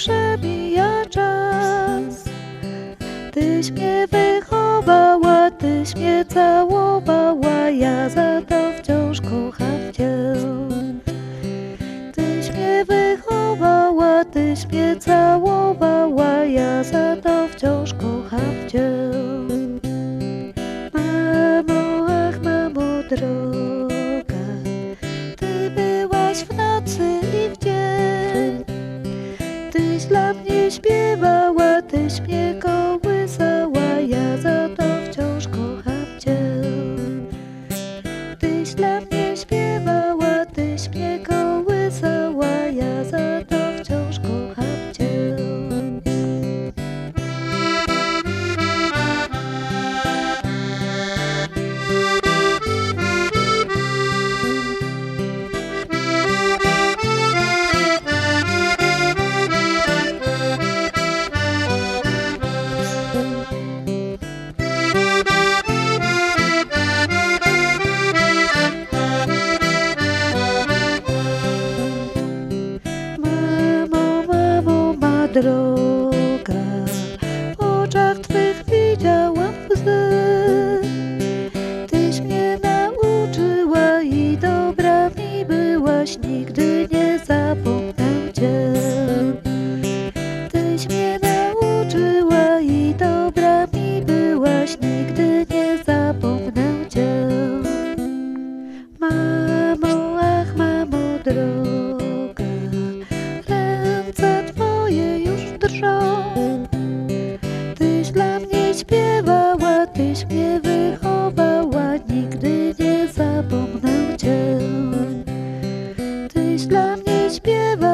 Przebija czas. Tyś mnie wychowała, tyś mnie całowała, ja za to wciąż kocham cię. Tyś mnie wychowała, tyś mnie całowała, ja za to wciąż kocham cię. Droga, w oczach Twych widziałam łzy. Tyś mnie nauczyła i dobra mi byłaś, nigdy nie zapomnę Cię. Tyś mnie nauczyła i dobra mi byłaś, nigdy nie zapomnę Cię. Mamo, ach, mamo droga, śpiewała, tyś mnie wychowała, nigdy nie zapomnę cię. Tyś dla mnie śpiewała.